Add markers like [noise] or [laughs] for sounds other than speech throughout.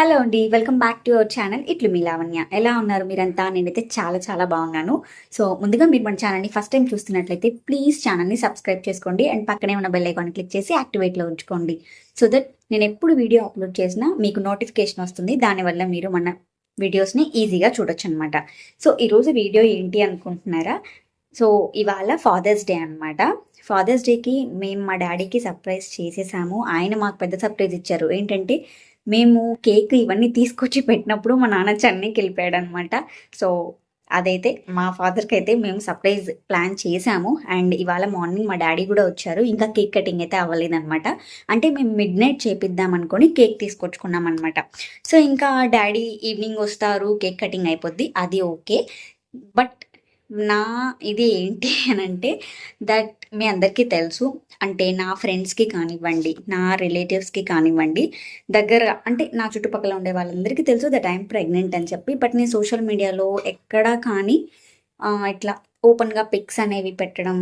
Hello అండి welcome back to our channel ఇట్లు మీ లావణ్య. ఎలా ఉన్నారు మీరంతా? నేనైతే చాలా చాలా బాగున్నాను. సో ముందుగా మీరు మన ఛానల్ని ఫస్ట్ టైం చూస్తున్నట్లయితే ప్లీజ్ ఛానల్ని సబ్స్క్రైబ్ చేసుకోండి అండ్ పక్కనే ఉన్న బెల్ ఐకాన్ క్లిక్ చేసి యాక్టివేట్లో ఉంచుకోండి. సో దట్ నేను ఎప్పుడు వీడియో అప్లోడ్ చేసినా మీకు నోటిఫికేషన్ వస్తుంది. దానివల్ల మీరు మన వీడియోస్ని ఈజీగా చూడొచ్చు అనమాట సో ఈరోజు వీడియో ఏంటి అనుకుంటున్నారా? సో ఇవాళ ఫాదర్స్ డే అన్నమాట. ఫాదర్స్ డేకి మేము మా డాడీకి సర్ప్రైజ్ చేసేసాము. ఆయన మాకు పెద్ద సర్ప్రైజ్ ఇచ్చారు. ఏంటంటే మేము కేక్ ఇవన్నీ తీసుకొచ్చి పెట్టినప్పుడు మా నాన్న చెన్నైకి వెళ్ళిపోయాడు అనమాట సో అదైతే మా ఫాదర్కి అయితే మేము సర్ప్రైజ్ ప్లాన్ చేసాము. అండ్ ఇవాళ మార్నింగ్ మా డాడీ కూడా వచ్చారు. ఇంకా కేక్ కటింగ్ అయితే అవ్వలేదన్నమాట అంటే మేము మిడ్ నైట్ చేపిద్దాం అనుకొని కేక్ తీసుకొచ్చుకున్నాం అనమాట సో ఇంకా డాడీ ఈవినింగ్ వస్తారు కేక్ కటింగ్ అయిపోద్ది. అది ఓకే. బట్ నా ఇది ఏంటి [laughs] అని అంటే దట్ మీ అందరికీ తెలుసు. అంటే నా ఫ్రెండ్స్కి కానివ్వండి నా రిలేటివ్స్కి కానివ్వండి దగ్గర అంటే నా చుట్టుపక్కల ఉండే వాళ్ళందరికీ తెలుసు దట్ ఐఎమ్ ప్రెగ్నెంట్ అని చెప్పి. బట్ నేను సోషల్ మీడియాలో ఎక్కడా కానీ ఇట్లా ఓపెన్గా పిక్స్ అనేవి పెట్టడం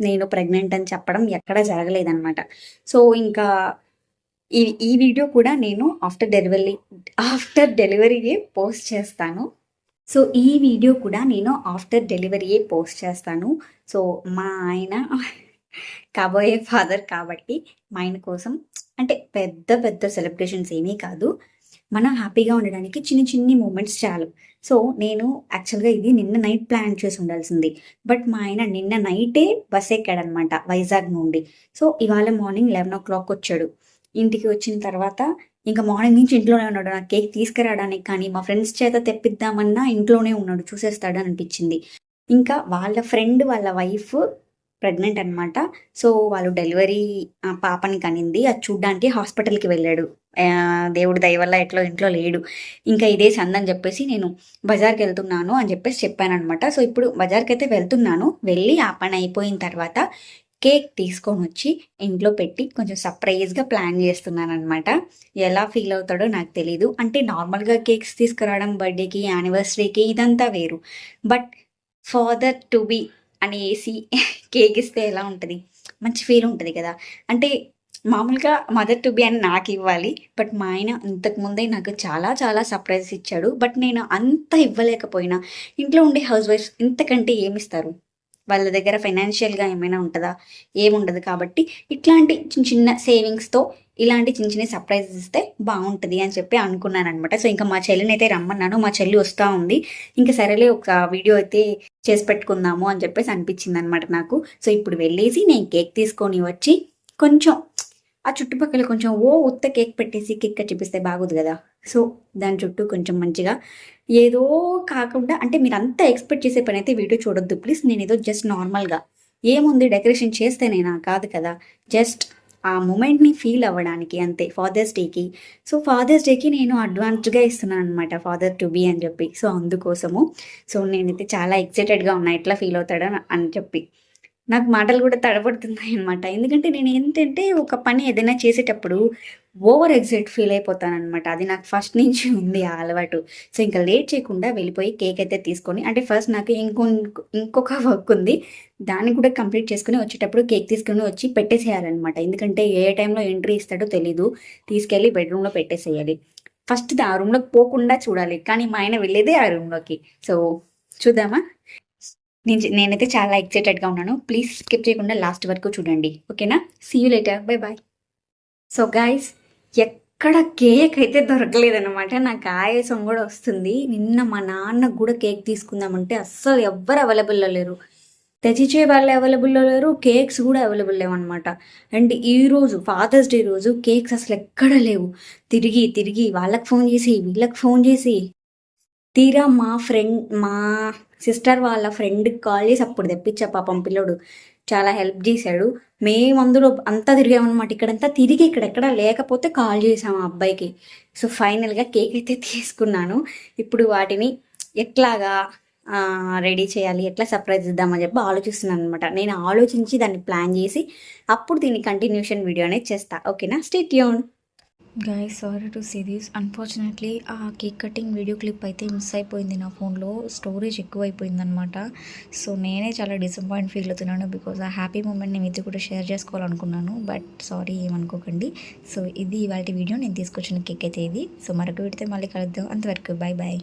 నేను ప్రెగ్నెంట్ అని చెప్పడం ఎక్కడ జరగలేదన్నమాట. సో ఇంకా ఈ ఈ వీడియో కూడా నేను ఆఫ్టర్ డెలివరీ ఆఫ్టర్ డెలివరీయే పోస్ట్ చేస్తాను. సో ఈ వీడియో కూడా నేను ఆఫ్టర్ డెలివరీయే పోస్ట్ చేస్తాను. సో మా ఆయన [laughs] కాబోయే ఫాదర్ కాబట్టి మా ఆయన కోసం అంటే పెద్ద పెద్ద సెలబ్రేషన్స్ ఏమీ కాదు. మనం హ్యాపీగా ఉండడానికి చిన్న చిన్ని మూమెంట్స్ చాలు. సో నేను యాక్చువల్గా ఇది నిన్న నైట్ ప్లాన్ చేసి ఉండాల్సింది. బట్ మా ఆయన నిన్న నైటే బస్ ఎక్కాడనమాట వైజాగ్ నుండి. సో ఇవాళ మార్నింగ్ లెవెన్ ఓ క్లాక్ వచ్చాడు. ఇంటికి వచ్చిన తర్వాత ఇంకా మార్నింగ్ నుంచి ఇంట్లోనే ఉన్నాడు. నాకు కేక్ తీసుకురావడానికి కానీ మా ఫ్రెండ్స్ చేత తెప్పిద్దామన్నా ఇంట్లోనే ఉన్నాడు. చూసేస్తాడు అని అనిపించింది. ఇంకా వాళ్ళ ఫ్రెండ్ వాళ్ళ వైఫ్ ప్రెగ్నెంట్ అనమాట సో వాళ్ళు డెలివరీ పాపని కనింది. అది చూడ్డానికి హాస్పిటల్కి వెళ్ళాడు. దేవుడి దయ వల్ల ఎట్లో ఇంట్లో లేడు. ఇంకా ఇదే సందని చెప్పేసి నేను బజార్కి వెళ్తున్నాను అని చెప్పేసి చెప్పాను అనమాట సో ఇప్పుడు బజార్కి అయితే వెళ్తున్నాను. వెళ్ళి ఆ పని అయిపోయిన తర్వాత కేక్ తీసుకొని వచ్చి ఇంట్లో పెట్టి కొంచెం సర్ప్రైజ్గా ప్లాన్ చేస్తున్నాను అనమాట ఎలా ఫీల్ అవుతాడో నాకు తెలీదు. అంటే నార్మల్గా కేక్స్ తీసుకురావడం బర్త్డేకి యానివర్సరీకి ఇదంతా వేరు. బట్ ఫాదర్ టు బి అని వేసి కేక్ ఇస్తే ఎలా ఉంటుంది? మంచి ఫీల్ ఉంటుంది కదా. అంటే మామూలుగా మదర్ టు బి అని నాకు ఇవ్వాలి. బట్ మా ఆయన ఇంతకుముందే నాకు చాలా చాలా సర్ప్రైజ్ ఇచ్చాడు. బట్ నేను అంత ఇవ్వలేకపోయినా. ఇంట్లో ఉండే హౌస్ వైఫ్స్ ఇంతకంటే ఏమిస్తారు? వాళ్ళ దగ్గర ఫైనాన్షియల్గా ఏమైనా ఉంటుందా? ఏముండదు కాబట్టి ఇట్లాంటి చిన్న చిన్న సేవింగ్స్తో ఇలాంటి చిన్న చిన్న సర్ప్రైజెస్ ఇస్తే బాగుంటుంది అని చెప్పి అనుకున్నాను అనమాట సో ఇంకా మా చెల్లిని అయితే రమ్మన్నాను. మా చెల్లి వస్తూ ఉంది. ఇంకా సరేలే ఒక వీడియో అయితే చేసి పెట్టుకుందాము అని చెప్పేసి అనిపించింది అనమాట నాకు. సో ఇప్పుడు వెళ్ళేసి నేను కేక్ తీసుకొని వచ్చి కొంచెం ఆ చుట్టుపక్కల కొంచెం ఓ ఉత్త కేక్ పెట్టేసి కేక్ కట్ చూపిస్తే బాగోదు కదా. సో దాని చుట్టూ కొంచెం మంచిగా ఏదో కాకుండా అంటే మీరు అంతా ఎక్స్పెక్ట్ చేసే పని అయితే వీడియో చూడొద్దు. ప్లీజ్ నేను ఏదో జస్ట్ నార్మల్గా ఏముంది డెకరేషన్ చేస్తేనేనా కాదు కదా. జస్ట్ ఆ మూమెంట్ని ఫీల్ అవ్వడానికి అంతే ఫాదర్స్ డేకి. సో ఫాదర్స్ డేకి నేను అడ్వాన్స్డ్గా ఇస్తున్నాను అనమాట ఫాదర్ టు బీ అని చెప్పి. సో అందుకోసము. సో నేనైతే చాలా ఎక్సైటెడ్గా ఉన్నా ఎట్లా ఫీల్ అవుతాడో అని చెప్పి. నాకు మాటలు కూడా తడబడుతున్నాయి అనమాట ఎందుకంటే నేను ఏంటంటే ఒక పని ఏదైనా చేసేటప్పుడు ఓవర్ ఎగ్జైట్ ఫీల్ అయిపోతాను అనమాట అది నాకు ఫస్ట్ నుంచి ఉంది ఆ అలవాటు. సో ఇంకా లేట్ చేయకుండా వెళ్ళిపోయి కేక్ అయితే తీసుకొని అంటే ఫస్ట్ నాకు ఇంకో ఇంకొక వర్క్ ఉంది. దాన్ని కూడా కంప్లీట్ చేసుకుని వచ్చేటప్పుడు కేక్ తీసుకుని వచ్చి పెట్టేసేయాలన్నమాట. ఎందుకంటే ఏ టైంలో ఎంట్రీ ఇస్తాడో తెలీదు. తీసుకెళ్ళి బెడ్రూమ్లో పెట్టేసేయాలి. ఫస్ట్ ఆ రూమ్లోకి పోకుండా చూడాలి. కానీ మా ఆయన వెళ్ళేదే ఆ రూమ్లోకి. సో చూద్దామా? నేను నేనైతే చాలా ఎక్సైటెడ్గా ఉన్నాను. ప్లీజ్ స్కిప్ చేయకుండా లాస్ట్ వరకు చూడండి. ఓకేనా see you later bye bye so guys ఎక్కడ కేక్ అయితే దొరకలేదన్నమాట. నాకు ఆయాసం కూడా వస్తుంది. నిన్న మా నాన్న కూడా కేక్ తీసుకుందామంటే అస్సలు ఎవ్వరు అవైలబుల్లో లేరు. తెచ్చిచ్చే వాళ్ళు అవైలబుల్లో లేరు కేక్స్ కూడా అవైలబుల్ లేవన్నమాట. అండ్ ఈ రోజు ఫాదర్స్ డే రోజు కేక్స్ అసలు ఎక్కడ లేవు. తిరిగి తిరిగి వాళ్ళకి ఫోన్ చేసి వీళ్ళకి ఫోన్ చేసి. తీరా మా ఫ్రెండ్ మా సిస్టర్ వాళ్ళ ఫ్రెండ్కి కాల్ చేసి అప్పుడు తెప్పించా పాపం పిల్లడు చాలా హెల్ప్ చేశాడు. మేము అందులో అంతా తిరిగామన్నమాట ఇక్కడంతా తిరిగి ఇక్కడెక్కడ లేకపోతే కాల్ చేసాము ఆ అబ్బాయికి. సో ఫైనల్గా కేక్ అయితే తీసుకున్నాను. ఇప్పుడు వాటిని ఎట్లాగా రెడీ చేయాలి ఎట్లా సర్ప్రైజ్ ఇద్దామని చెప్పి ఆలోచిస్తున్నాను అనమాట నేను ఆలోచించి దాన్ని ప్లాన్ చేసి అప్పుడు దీన్ని కంటిన్యూషన్ వీడియో అనేది చేస్తా. ఓకేనా? State Yoon. Guys sorry to see this unfortunately ఆ కేక్ కటింగ్ వీడియో క్లిప్ అయితే మిస్ అయిపోయింది నా ఫోన్లో స్టోరేజ్ ఎక్కువ సో నేనే చాలా డిసప్పాయింట్ ఫీల్ అవుతున్నాను బికాజ్ ఆ హ్యాపీ మూమెంట్ నేను ఇది కూడా షేర్ చేసుకోవాలనుకున్నాను. బట్ సారీ ఏమనుకోకండి. సో ఇది ఇవాళ వీడియో నేను తీసుకొచ్చిన కేక్ అయితే ఇది. సో మరొక వీడితే మళ్ళీ కలుద్దాం. అంతవరకు బాయ్ బాయ్